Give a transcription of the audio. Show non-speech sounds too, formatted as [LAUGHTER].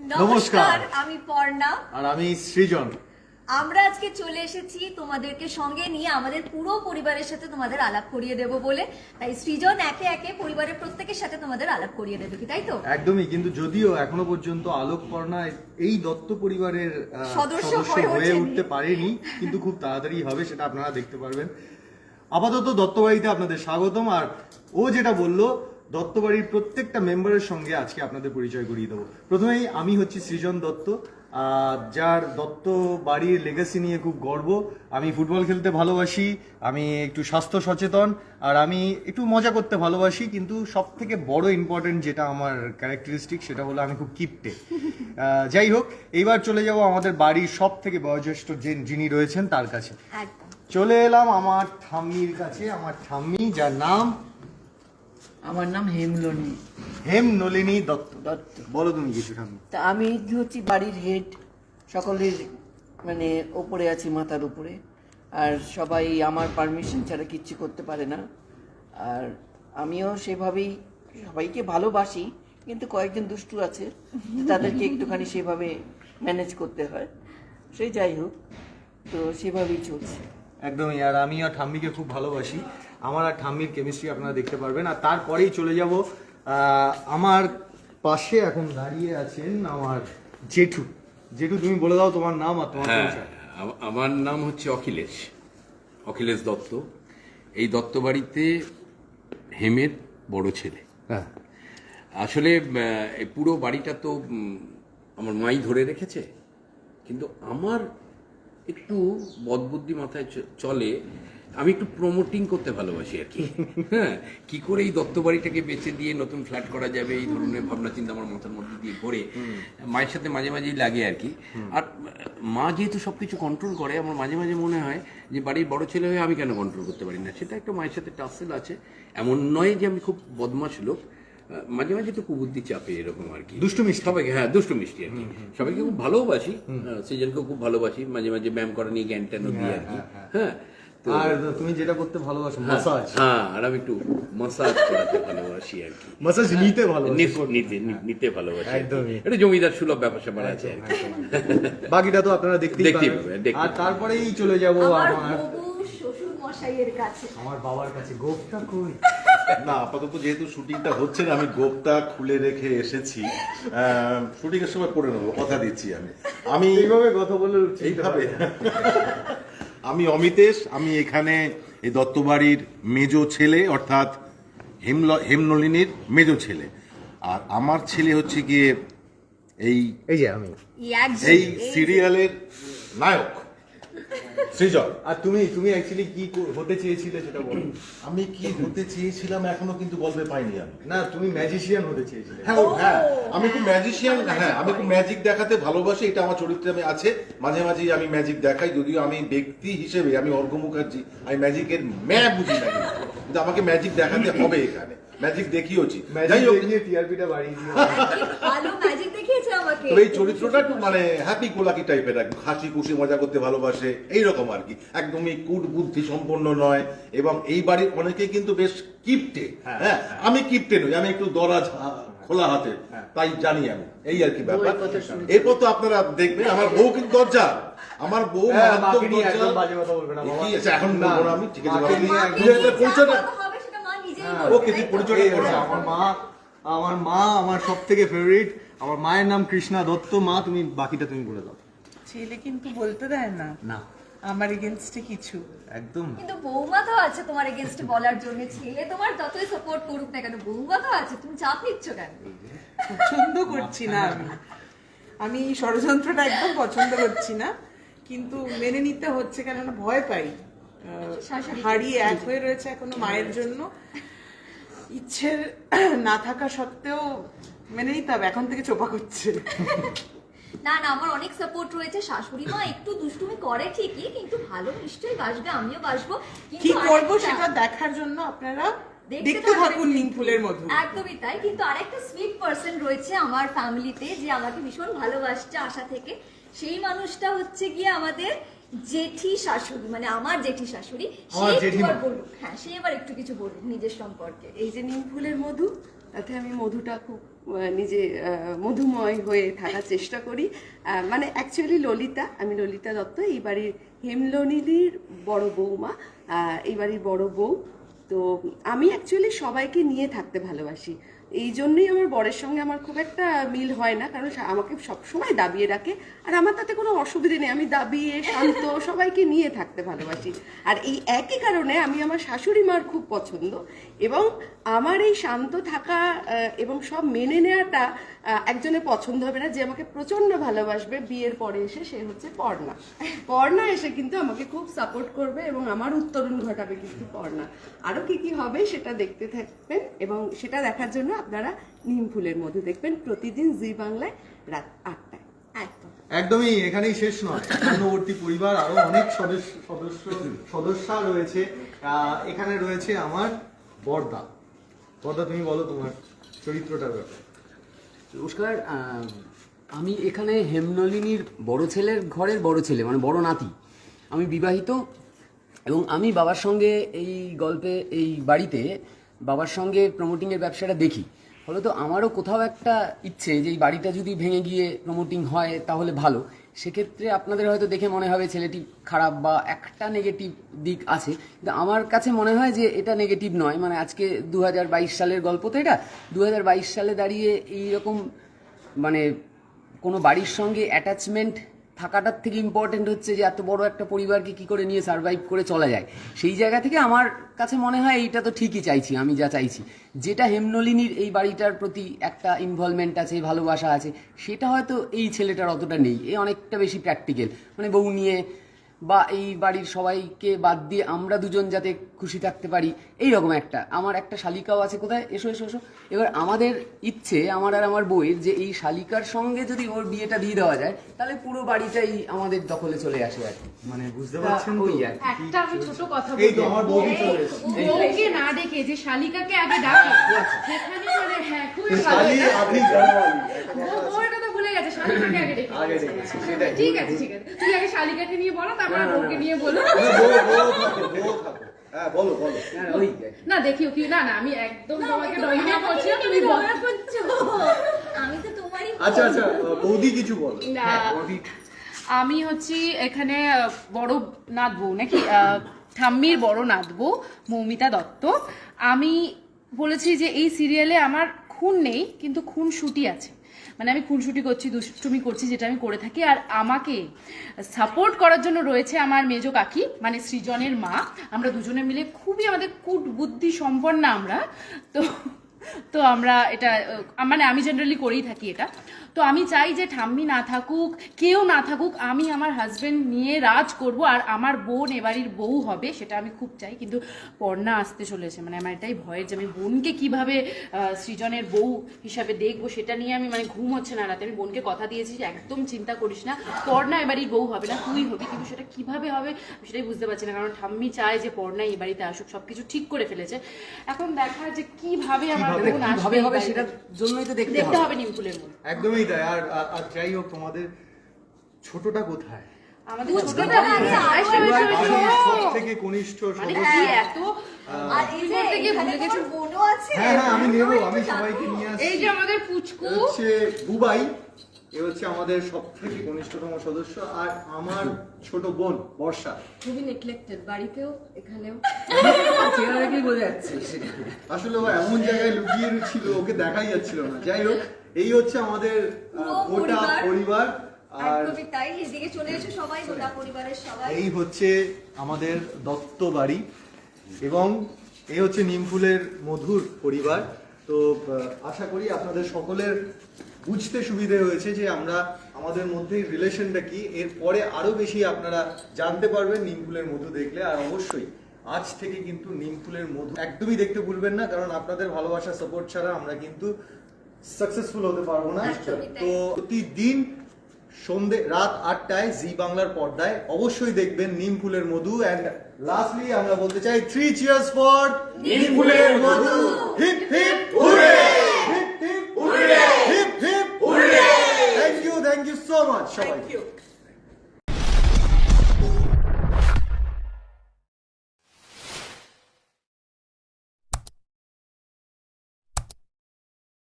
নমস্কার। আমি পর্ণা। আর আমি সৃজন। আমরা আজকে চলে এসেছি তোমাদেরকে সঙ্গে নিয়ে আমাদের পুরো পরিবারের সাথে তোমাদের আলাপ করিয়ে দেব বলে। তাই সৃজন একে একে পরিবারের প্রত্যেকের সাথে তোমাদের আলাপ করিয়ে দেবে কি তাই তো? একদমই কিন্তু যদিও এখনও পর্যন্ত আলোক পর্ণা এই দত্ত পরিবারের সদস্য হয়ে হয়ে উঠতে পারেনি কিন্তু খুব তাড়াতাড়ি হবে সেটা আপনারা দেখতে পারবেন। আপাতত দত্তবাড়িতে আপনাদের স্বাগতম আর ও যেটা বলল দত্তবাড়ির প্রত্যেকটা মেম্বারের সঙ্গে আজকে আপনাদের পরিচয় করিয়ে দেবো। প্রথমেই আমি হচ্ছি সৃজন দত্ত যার দত্ত বাড়ির লেগাসি নিয়ে খুব গর্ব। আমি ফুটবল খেলতে ভালোবাসি আমি একটু স্বাস্থ্য সচেতন আর আমি একটু মজা করতে ভালোবাসি কিন্তু সব থেকে বড় ইম্পর্টেন্ট যেটা আমার ক্যারেক্টারিস্টিক সেটা হলো আমি খুব কিপটে যাই হোক এইবার চলে যাব আমাদের বাড়ির সব থেকে বয়োজ্যেষ্ঠ যে- যিনি রয়েছেন তার কাছে। চলে এলাম আমার ঠাম্মির কাছে আমার ঠাম্মি যার নাম আমার নাম হেমলনি হেম নলিনী দত্ত। দত্ত। বলো তুমি কিছু তা আমি হচ্ছি বাড়ির হেড সকলের মানে ওপরে আছি মাথার উপরে। আর সবাই আমার পারমিশন ছাড়া কিচ্ছু করতে পারে না। আর আমিও সেভাবেই সবাইকে ভালোবাসি কিন্তু কয়েকজন দুষ্টু আছে তাদেরকে একটুখানি সেভাবে ম্যানেজ করতে হয়। সেই যাই হোক তো সেভাবেই চলছে। একদমই আর আমি আর ঠাম্মিকে খুব ভালোবাসি। আমার আর ঠাম্মির কেমিস্ট্রি আপনারা দেখতে পারবেন। আর তারপরেই চলে যাব আমার পাশে এখন দাঁড়িয়ে আছেন আমার জেঠু। জেঠু তুমি বলে দাও তোমার নাম আর তোমার হ্যাঁ আমার নাম হচ্ছে অখিলেশ। অখিলেশ দত্ত। এই দত্ত বাড়িতে হেমের বড় ছেলে। হ্যাঁ। আসলে পুরো বাড়িটা তো আমার মাই ধরে রেখেছে। কিন্তু আমার একটু বদবুদ্ধি মাথায় চলে আমি একটু প্রমোটিং করতে ভালোবাসি আর কি। হ্যাঁ কি করে এই দত্ত বাড়িটাকে বেচে দিয়ে নতুন ফ্ল্যাট করা যাবে এই ধরনের ভাবনা চিন্তা আমার মাথার মধ্যে দিয়ে ঘোরে। মায়ের সাথে মাঝে মাঝেই লাগে আর কি। আর মা যেহেতু সবকিছু কন্ট্রোল করে আমার মাঝে মাঝে মনে হয় যে বাড়ির বড় ছেলে হয়ে আমি কেন কন্ট্রোল করতে পারি না? সেটা একটা মায়ের সাথে টাসেল আছে। এমন নয় যে আমি খুব বদমাশ লোক। মাঝে মাঝে তো কুবুদ্ধি চাপে এরকম আর কি। দুষ্টু মিষ্টি। সবাইকে হ্যাঁ দুষ্টু মিষ্টি আর কি। সবাইকে খুব ভালোবাসি। সিজনকে খুব ভালোবাসি। মাঝে মাঝে ব্যায়াম করা নিয়ে জ্ঞান ট্যান দিই আর কি। হ্যাঁ তো আর তুমি যেটা করতে ভালোবাসো হ্যাঁ, মাসাজ হ্যাঁ আর আমি একটু মাসাজ করাতে ভালোবাসি আর কি। মাসাজ নিতে ভালোবাসি। নিতে- নিতে নিতে ভালোবাসি একদমই। এটা জমিদার সুলভ ব্যাপার স্যাপার আছে আর কি বাকিটা তো আপনারা দেখতেই দেখতেই পাবেন। আর তারপরেই চলে যাব আমার আমার শ্বশুর মশাইয়ের কাছে। আমার বাবার কাছে। গোপটা কই? না আপাতত যেহেতু শুটিংটা হচ্ছে না আমি গোপটা খুলে রেখে এসেছি। শুটিং এর সময় পড়ে নেব কথা দিচ্ছি আমি। আমি এইভাবে কথা বলে এইভাবে। আমি অমিতেশ আমি এখানে এই দত্তবাড়ির মেজো ছেলে অর্থাৎ হেমল হেমনলিনীর মেজো ছেলে। আর আমার ছেলে হচ্ছে গিয়ে এই এই যে আমি। এই সিরিয়ালের নায়ক। সৃজন আর তুমি তুমি অ্যাকচুয়ালি কি হতে চেয়েছিলে সেটা বলো। আমি কি হতে চেয়েছিলাম এখনও কিন্তু গল্পে পাইনি আমি। না তুমি ম্যাজিশিয়ান হতে চেয়েছিলে। হ্যাঁ হ্যাঁ আমি খুব ম্যাজিশিয়ান হ্যাঁ আমি খুব ম্যাজিক দেখাতে ভালোবাসি এটা আমার চরিত্রে আমি আছে। মাঝে মাঝেই আমি ম্যাজিক দেখাই যদিও আমি ব্যক্তি হিসেবে আমি অর্ঘ মুখার্জি আমি ম্যাজিকের ম্যা বুঝি না। কিন্তু। আমাকে ম্যাজিক দেখাতে হবে এখানে। ম্যাজিক দেখিয়েছি যাই হোক দেখিয়ে টিআরপিটা বাড়িয়ে দিও। ভালো ম্যাজিক দেখিয়েছে আমাকে। তবে এই চরিত্রটা একটু মানে হ্যাপি কোলাকি টাইপের একদম হাসি খুশি মজা করতে ভালোবাসে এইরকম আর কি। একদমই কুট বুদ্ধি সম্পন্ন নয় এবং এই বাড়ির অনেকে কিন্তু বেশ কিপটে হ্যাঁ আমি কিপটে নই আমি একটু দরাজ খোলা হাতে তাই জানি আমি এই আর কি ব্যাপার। এরপর তো আপনারা দেখবেন আমার বউ কিন্তু দরজা আমার বউ হ্যাঁ, মারাত্মক দরজা। এখন বলব না আমি ঠিক আছে পরিচয়টা ওকে, তুই দাও। আমার মা আমার মা আমার সব থেকে ফেভারিট আমার মায়ের নাম কৃষ্ণা দত্ত। মা তুমি বাকিটা তুমি বলে দাও। ছেলে কিন্তু বলতে দেয় না। না। আমার এগেনস্টে কিছু। একদম। কিন্তু বৌমা তো আছে তোমার এগেনস্ট বলার জন্য। ছেলে তোমার যতই সাপোর্ট করুক না কেন বৌমা তো আছে। তুমি চাপ নিচ্ছ কেন? পছন্দ করছি না আমি। আমি ষড়যন্ত্রটা একদম পছন্দ করছি না। কিন্তু মেনে নিতে হচ্ছে কেননা ভয় পাই। আহ, হারিয়ে এক হয়ে রয়েছে এখনও মায়ের জন্য। ইচ্ছের না থাকা সত্ত্বেও মেনে নিতে হবে এখন থেকে চোপা করছে না না আমার অনেক সাপোর্ট রয়েছে। শাশুড়ি মা একটু দুষ্টুমি করে ঠিকই কিন্তু ভালো নিশ্চয়ই বাসবে আমিও বাসবো। কি করব সেটা দেখার জন্য আপনারা দেখতে দেখতে থাকুন নিম ফুলের মধু। একদমই তাই কিন্তু আরেকটা সুইট পার্সন রয়েছে আমার ফ্যামিলিতে যে আমাকে ভীষণ ভালোবাসছে আশা থেকে। সেই মানুষটা হচ্ছে গিয়ে আমাদের জেঠি শাশুড়ি মানে আমার জেঠি শাশুড়ি সে। এবার বলুক। হ্যাঁ সে এবার একটু কিছু বলুক নিজের সম্পর্কে। এই যে নিম ফুলের মধু তাতে আমি মধুটা খুব নিজে আহ, মধুময় হয়ে থাকার চেষ্টা করি। আহ, মানে অ্যাকচুয়ালি ললিতা আমি ললিতা দত্ত এই বাড়ির হেমলনিদির বড় বৌমা আহ, এই বাড়ির বড় বউ। তো আমি অ্যাকচুয়ালি সবাইকে নিয়ে থাকতে ভালোবাসি। এই জন্যই আমার বরের সঙ্গে আমার খুব একটা মিল হয় না কারণ আমাকে সবসময় দাবিয়ে রাখে। আর আমার তাতে কোনো অসুবিধে নেই আমি দাবিয়ে শান্ত [LAUGHS] সবাইকে নিয়ে থাকতে ভালোবাসি। আর এই একই কারণে আমি আমার শাশুড়ি মার খুব পছন্দ এবং আমার এই শান্ত থাকা এবং সব মেনে নেওয়াটা একজনের পছন্দ হবে না যে আমাকে প্রচণ্ড ভালোবাসবে। বিয়ের পরে এসে সে হচ্ছে পর্ণা। পর্ণা এসে কিন্তু আমাকে খুব সাপোর্ট করবে এবং আমার উত্তরণ ঘটাবে কিন্তু পর্ণা। আরও কি কি হবে সেটা দেখতে থাকবেন এবং সেটা দেখার জন্য আপনারা নিম ফুলের মধ্যে দেখবেন প্রতিদিন জি বাংলায় রাত আটটায়। একদম। একদমই এখানেই শেষ নয়। অন্নবর্তী পরিবার আরও অনেক সদস্য সদস্য সদস্যা রয়েছে। আহ, এখানে রয়েছে আমার বর্দা। বর্দা তুমি বলো তোমার চরিত্রটার ব্যাপারে। নমস্কার আহ, আমি এখানে হেমনলিনীর বড় ছেলের ঘরের বড় ছেলে মানে বড় নাতি। আমি বিবাহিত এবং আমি বাবার সঙ্গে এই গল্পে এই বাড়িতে বাবার সঙ্গে প্রমোটিংয়ের ব্যবসাটা দেখি। ফলে তো আমারও কোথাও একটা ইচ্ছে যে এই বাড়িটা যদি ভেঙে গিয়ে প্রমোটিং হয় তাহলে ভালো। সেক্ষেত্রে আপনাদের হয়তো দেখে মনে হবে ছেলেটি খারাপ বা একটা নেগেটিভ দিক আছে। কিন্তু আমার কাছে মনে হয় যে এটা নেগেটিভ নয়। মানে আজকে দু হাজার বাইশ সালের গল্প তো এটা। দু হাজার বাইশ সালে দাঁড়িয়ে এইরকম মানে কোনো বাড়ির সঙ্গে অ্যাটাচমেন্ট থাকাটার থেকে ইম্পর্টেন্ট হচ্ছে যে এত বড় একটা পরিবারকে কি করে নিয়ে সার্ভাইভ করে চলা যায়। সেই জায়গা থেকে আমার কাছে মনে হয় এইটা তো ঠিকই চাইছি, আমি যা চাইছি। যেটা হেমনলিনীর এই বাড়িটার প্রতি একটা ইনভলভমেন্ট আছে, ভালোবাসা আছে, সেটা হয়তো এই ছেলেটার অতটা নেই। এ অনেকটা বেশি প্র্যাকটিক্যাল মানে বউ নিয়ে বা এই বাড়ির সবাইকে বাদ দিয়ে আমরা দুজন যাতে খুশি থাকতে পারি এই রকম একটা। আমার একটা শালিকাও আছে কোথায়? এসো এসো এসো। এবার আমাদের ইচ্ছে আমার আর আমার বইয়ের যে এই শালিকার সঙ্গে যদি ওর বিয়েটা দিয়ে দেওয়া যায় তাহলে পুরো বাড়িটাই আমাদের দখলে চলে আসে আর কি। মানে বুঝতে পারছেন তো? ওই আর একটা আমি ছোট কথা বলি এই তো আমার বৌদি চলে এসেছে। বউকে না ডেকে যে শালিকাকে আগে ডাকে সেখানে মানে হ্যাঁ খুবই ভালো। শালি আপনি জানোয়ালি। শালিকাকে আগে ডেকে আগে ডেকেছি, সেটাই। ঠিক আছে ঠিক আছে। তুই আগে শালিকাকে নিয়ে বলো তারপরে বউকে নিয়ে বলো। না, হ্যাঁ বলো বলো। না, ওই না দেখিও কি না না আমি একদম তোমাকে ডমিনেট করছি তুমি বলো। করছ। আমি তো তোমারই আচ্ছা আচ্ছা বৌদি কিছু বলো। না, আমি হচ্ছি এখানে বড় নাথ বউ নাকি? ঠাম্মির বড় নাথ বউ মৌমিতা দত্ত। আমি বলেছি যে এই সিরিয়ালে আমার খুন নেই কিন্তু খুন শুটি আছে। মানে আমি কুলশুটি করছি, দুষ্টুমি করছি, যেটা আমি করে থাকি। আর আমাকে সাপোর্ট করার জন্য রয়েছে আমার মেজ কাকি মানে সৃজনের মা। আমরা দুজনে মিলে খুবই আমাদের কুট বুদ্ধি সম্পন্ন আমরা। তো তো আমরা এটা মানে আমি জেনারেলি করেই থাকি এটা। তো আমি চাই যে ঠাম্মি না থাকুক কেউ না থাকুক আমি আমার হাজবেন্ড নিয়ে রাজ করব আর আমার বোন এবাড়ির বউ হবে সেটা আমি খুব চাই। কিন্তু পর্ণা আসতে চলেছে মানে আমার এটাই ভয়ের যে আমি বোনকে কীভাবে সৃজনের বউ হিসাবে দেখব সেটা নিয়ে আমি মানে ঘুম হচ্ছে না রাতে। আমি বোনকে কথা দিয়েছি যে একদম চিন্তা করিস না পর্ণা এবাড়ির বউ হবে না তুই হবি কিন্তু সেটা কীভাবে হবে সেটাই বুঝতে পারছি না কারণ ঠাম্মি চায় যে পর্ণা এই বাড়িতে আসুক সবকিছু ঠিক করে ফেলেছে। এখন দেখা যে কীভাবে আমার বোন আসবে। সেটার জন্যই তো দেখতে হবে। হবে নিমফুলের মধ্যে। একদমই তাই আর আর- আর যাই হোক তোমাদের ছোটটা কোথায়? আমাদের আগে সব থেকে কনিষ্ঠ মানে সদস্য। কি এত আর এই যে এখানে ভুলে বোনও আছে। হ্যাঁ হ্যাঁ আমি নেব আমি সবাইকে জানব। নিয়ে এই যে আমাদের পুচকু। হচ্ছে বুবাই এ হচ্ছে আমাদের সব থেকে কনিষ্ঠতম সদস্য। আর আমার ছোট বোন বর্ষা। খুবই নেগলেক্টেড বাড়িতেও এখানেও। চেহারা দেখেই বোঝা যাচ্ছে? আসলে ও এমন জায়গায় লুকিয়ে ছিল ওকে দেখাই যাচ্ছিল না। যাই হোক এই হচ্ছে আমাদের গোটা পরিবার। আর তাই এদিকে চলে এসো সবাই গোটা পরিবারের সবাই। এই হচ্ছে আমাদের দত্ত বাড়ি এবং এই হচ্ছে নিমফুলের মধুর পরিবার। তো আশা করি আপনাদের সকলের বুঝতে সুবিধে হয়েছে যে আমরা আমাদের মধ্যে রিলেশনটা কি। এরপরে আরও বেশি আপনারা জানতে পারবেন নিমফুলের মধু দেখলে। আর অবশ্যই আজ থেকে কিন্তু নিমফুলের মধু একদমই দেখতে ভুলবেন না কারণ আপনাদের ভালোবাসা সাপোর্ট ছাড়া আমরা কিন্তু সাকসেসফুল হতে পারব না। তো প্রতিদিন সন্ধে রাত আটটায় জি বাংলার পর্দায় অবশ্যই দেখবেন নিম ফুলের মধু। অ্যান্ড লাস্টলি আমরা বলতে চাই থ্রি চিয়ার্স ফর নিম ফুলের মধু। Hip hip hooray hip hip hooray hip hip hooray thank you thank you so much সবাই